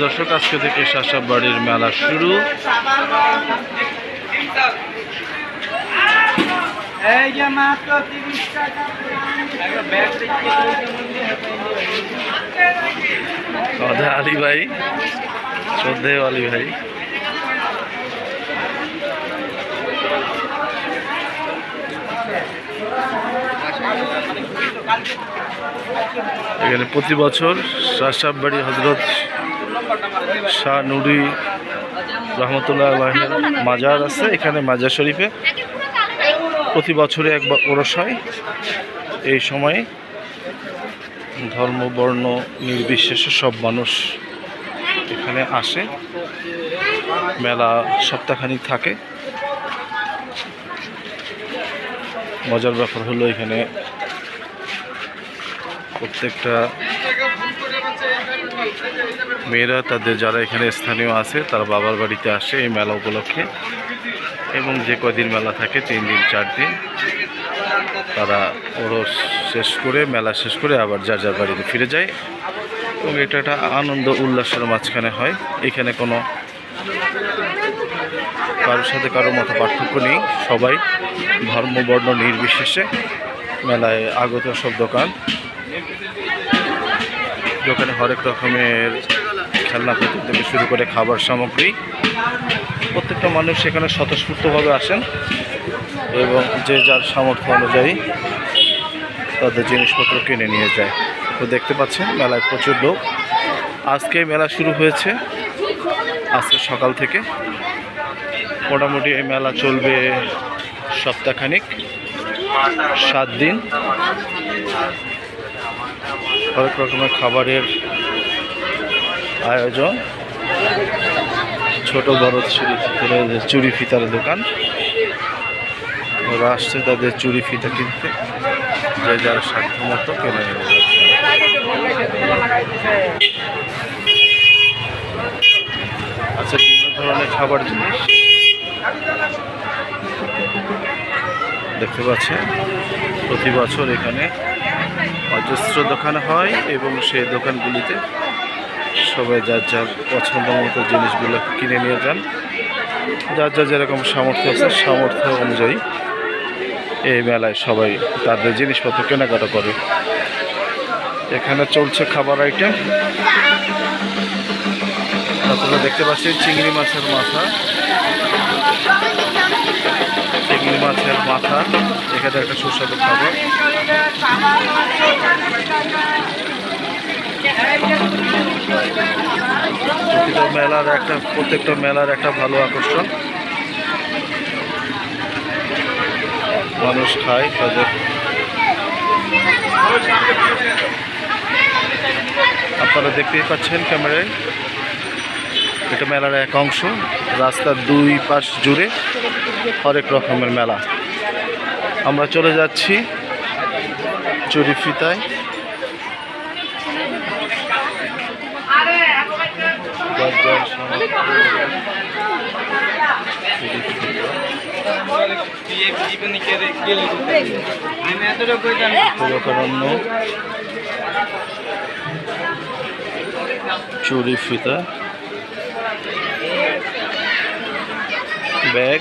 দর্শক আজকে থেকে শাসা বাড়ির মেলা শুরু। আলী ভাই শ্রদ্ধেয় আলী ভাই। এখানে প্রতি বছর শাসাব বাড়ি হজরত শাহ নুরি রহমতুল্লাহ আলাহের মাজার আছে, এখানে মাজার শরীফে। প্রতি বছরে একবার ওরস হয়। এই সময়ে ধর্ম, বর্ণ, নির্বিশেষে সব মানুষ এখানে আসে। মেলা সপ্তাহখানিক থাকে। মজার ব্যাপার হলো এখানে প্রত্যেকটা মেয়েরা তাদের যারা এখানে স্থানীয় আছে, তারা বাবার বাড়িতে আসে এই মেলা উপলক্ষে। এবং যে কদিন মেলা থাকে, তিন দিন, চার দিন, তারা ওরস শেষ করে, মেলা শেষ করে আবার যার যার বাড়িতে ফিরে যায়। এবং এটা একটা আনন্দ উল্লাসের মাঝখানে হয়। এখানে কোনো কারোর সাথে কারোর মতো পার্থক্য নেই। সবাই ধর্ম, বর্ণ নির্বিশেষে মেলায় আগত সব দোকান। দোকানে হরেক রকমের খেলনাপাতি থেকে শুরু করে খাবার সামগ্রী প্রত্যেকটা মানুষ সেখানে স্বতঃস্ফূর্তভাবে আসেন এবং যে যার সামর্থ্য অনুযায়ী তাদের জিনিসপত্র কিনে নিয়ে যায়। তো দেখতে পাচ্ছেন, মেলায় প্রচুর লোক। আজকে মেলা শুরু হয়েছে, আজকে সকাল থেকে। মোটামুটি এই মেলা চলবে সপ্তাহখানিক, সাত দিন। হরেক রকমের খাবারের আয়োজন। ছোট বড় চুরি চুরি ফিতার দোকান। ওরা আসছে তাদের চুরি ফিতা কিনতে। যে যার সাধ্য মতো কেনে আচ্ছা বিভিন্ন ধরনের খাবার জিনিস। দেখতে পাচ্ছেন, প্রতি বছর এখানে অজস্র দোকান হয় এবং সেই দোকানগুলিতে সবাই যার যার পছন্দ মতো জিনিসগুলো কিনে নিয়ে যান। যার যার যেরকম সামর্থ্য আছে, সামর্থ্য অনুযায়ী এই মেলায় সবাই তাদের জিনিসপত্র কেনাকাটা করে। এখানে চলছে খাবার আইটেম আপনারা দেখতে পাচ্ছেন চিংড়ি মাছের মাথা। চিংড়ি মাছের মাথা। এখানে একটা সুস্বাদু খাবার। মেলার একটা, প্রত্যেকটা মেলার একটা ভালো আকর্ষণ। মানুষ খায় তাদের। আপনারা দেখতেই পাচ্ছেন ক্যামেরায়, এটা মেলার এক অংশ, রাস্তার দুই পাশ জুড়ে হরেক রকমের মেলা। আমরা চলে যাচ্ছি চুরি ফিতায়। চুরি ফিতা। ব্যাগ।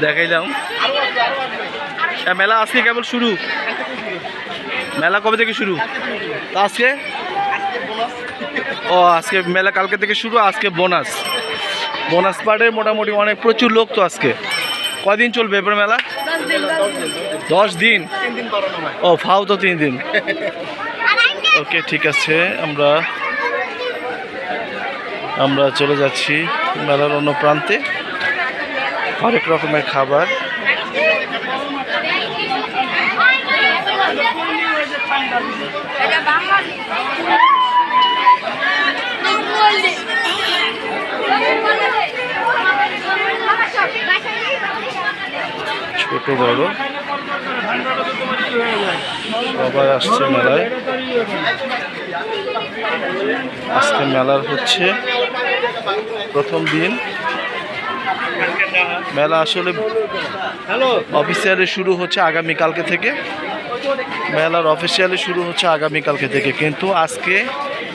দেখাইলাম। হ্যাঁ, মেলা আজকে কেবল শুরু। মেলা কবে থেকে শুরু? আজকে? ও আজকে মেলা কালকে থেকে শুরু আজকে বোনাস। বোনাস পার্টে মোটামুটি অনেক প্রচুর লোক তো আজকে। কদিন চলবে এবার মেলা? দশ দিন? ও ফাও তো তিন দিন। ওকে ঠিক আছে আমরা আমরা চলে যাচ্ছি মেলার অন্য প্রান্তে। হরেক রকমের খাবার। ছোট বড়। সবাই আসছে মেলায়। আজকে মেলার হচ্ছে প্রথম দিন। মেলা আসলে অফিসিয়ালি শুরু হচ্ছে আগামী কালকে থেকে। মেলার অফিসিয়ালি শুরু হচ্ছে আগামীকালকে থেকে। কিন্তু আজকে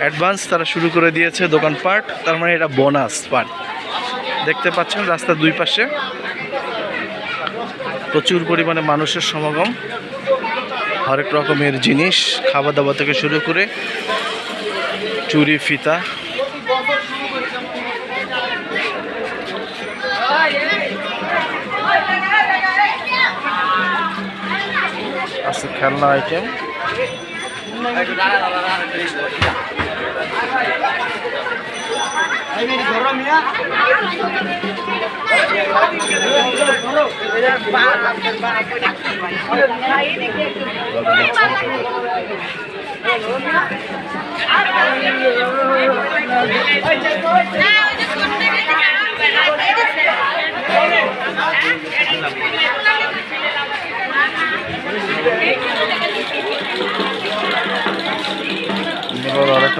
অ্যাডভান্স তারা শুরু করে দিয়েছে দোকানপাট। তার মানে এটা বোনাস পার্ট দেখতে পাচ্ছেন রাস্তার দুই পাশে প্রচুর পরিমাণে মানুষের সমাগম। হরেক রকমের জিনিস খাওয়া দাওয়া থেকে শুরু করে চুরি, ফিতা খেলনা আইটেম এবার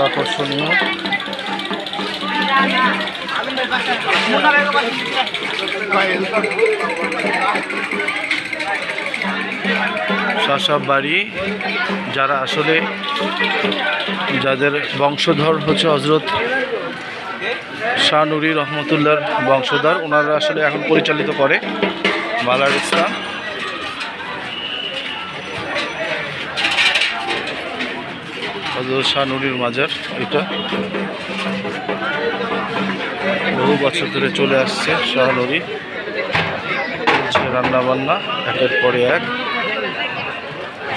আকর্ষণীয়। শাসব বাড়ি, যারা আসলে যাদের বংশধর হচ্ছে হজরত শাহ নুরি রহমতুল্লাহর বংশধর, ওনারা আসলে এখন পরিচালিত করে মালার ইসলাম। হজরত শাহ নুরির মাজার, এটা। বহু বছর ধরে চলে আসছে শাহ নুরি। চলছে রান্না বান্না একের পরে এক।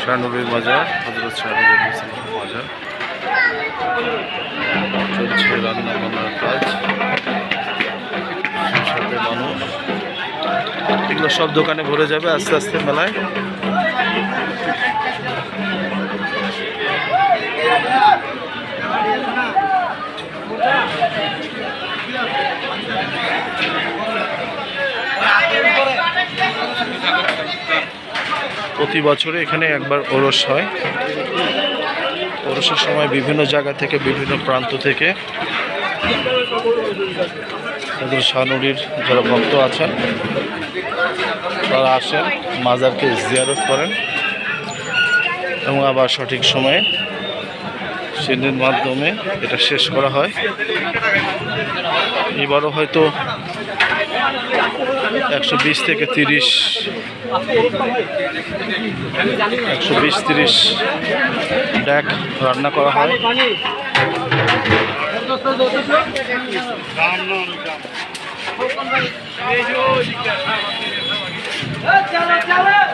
শাহ নুরির মাজার হজরত শাহ মাজার। চলছে রান্না বান্নার কাজ। সাথে মানুষ। এগুলো সব দোকানে ভরে যাবে আস্তে আস্তে মেলায়। প্রতি বছরে এখানে একবার ওরস হয়। ওরসের সময় বিভিন্ন জায়গা থেকে, বিভিন্ন প্রান্ত থেকে তাদের শাহনুরির যারা ভক্ত আছেন, তারা আসেন, মাজারকে জিয়ারত করেন এবং আবার সঠিক সময়ে সিন্ধির মাধ্যমে এটা শেষ করা হয়। এবারও হয়তো একশো বিশ থেকে তিরিশ একশো বিশ তিরিশ ড্যাক রান্না করা হয়।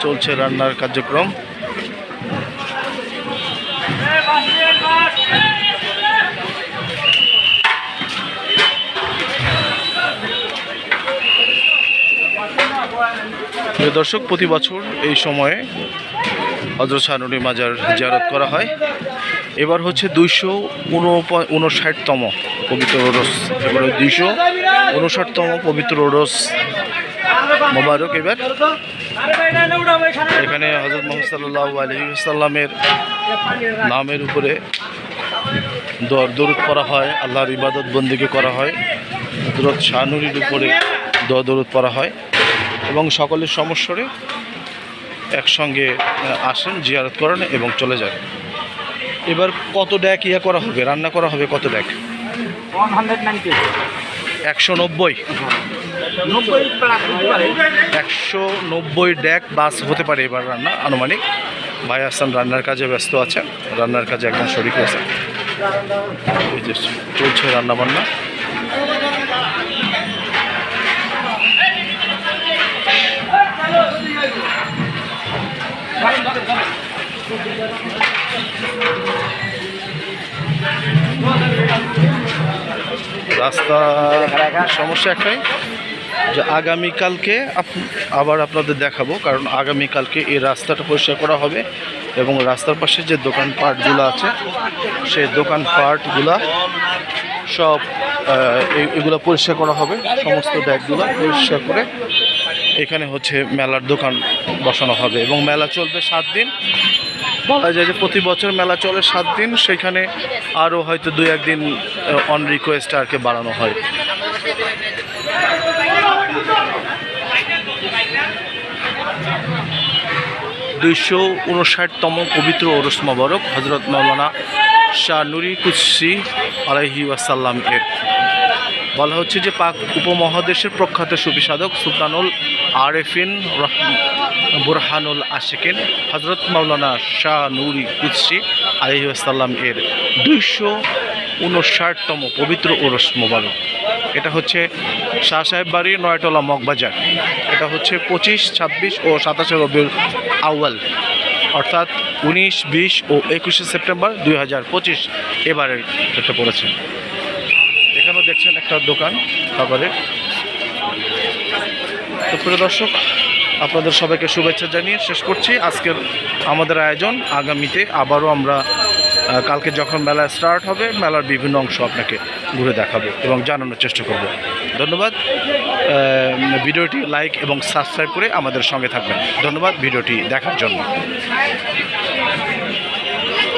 চলছে রান্নার কার্যক্রম। প্রিয় দর্শক, প্রতি বছর এই সময়ে হজরত শাহনুরি মাজার জিয়ারত করা হয়। এবার হচ্ছে দুইশো উনষাটতম পবিত্র ওরস এবার দুইশো উনষাটতম পবিত্র ওরস মোবারক এবার। এখানে হজরত মোহাম্মদ সাল্লাহ আলহিসাল্লামের নামের উপরে দর দরুদ করা হয়, আল্লাহর ইবাদত বন্দিকে করা হয়। হজরত শাহনুরির উপরে দর দরুদ করা হয়। এবং সকলের সমস্যরে একসঙ্গে আসেন জিয়ারত করেন এবং চলে যান। এবার কত ড্যাক ইয়া করা হবে রান্না করা হবে কত ড্যাক? একশো নব্বই। একশো নব্বই ড্যাক বাস হতে পারে এবার রান্না আনুমানিক। ভাই হাসান রান্নার কাজে ব্যস্ত আছেন রান্নার কাজে একদম শরিক আছেন চলছে রান্না রাস্তা সমস্যা একটাই যে আগামীকালকে আবার আপনাদের দেখাবো, কারণ আগামীকালকে এই রাস্তাটা পরিষ্কার করা হবে এবং রাস্তার পাশে যে দোকানপাটগুলো আছে, সেই দোকানপাটগুলা সব এগুলো পরিষ্কার করা হবে, সমস্ত ব্যাগগুলো পরিষ্কার করে এখানে হচ্ছে মেলার দোকান বসানো হবে এবং মেলা চলবে সাত দিন। বলা যায় যে প্রতি বছর মেলা চলে সাত দিন, সেখানে আরও হয়তো দুই একদিন অন রিকোয়েস্ট আর কি বাড়ানো হয়। দুইশো উনষাটতম পবিত্র ওরস মোবারক হজরত মৌলানা শাহ নুরি কুৎসি আলহি ওয়াসাল্লাম এর। বলা হচ্ছে যে পাক উপমহাদেশের প্রখ্যাত সুফিসাধক সুলতানুল আরেফিন রহ- বুরহানুল আশিকিন হজরত মাওলানা শাহ নুরি কুৎসি আলহি আসাল্লাম এর দুইশো উনষাটতম পবিত্র ওরস মোবারক। এটা হচ্ছে শাহ সাহেব বাড়ি নয়টলা মগবাজার। এটা হচ্ছে পঁচিশ, ছাব্বিশ ও সাতাশে রবিউল আউয়াল। অর্থাৎ উনিশ, বিশ ও একুশে সেপ্টেম্বর দুই হাজার পঁচিশ এবারের ক্ষেত্রে পড়েছে। দেখছেন একটা দোকান খাবারের। তো প্রিয় দর্শক, আপনাদের সবাইকে শুভেচ্ছা জানিয়ে শেষ করছি আজকের আমাদের আয়োজন। আগামীতে আবারও আমরা কালকে যখন মেলা স্টার্ট হবে, মেলার বিভিন্ন অংশ আপনাকে ঘুরে দেখাবো এবং জানানোর চেষ্টা করব। ধন্যবাদ। ভিডিওটি লাইক এবং সাবস্ক্রাইব করে আমাদের সঙ্গে থাকবেন। ধন্যবাদ ভিডিওটি দেখার জন্য।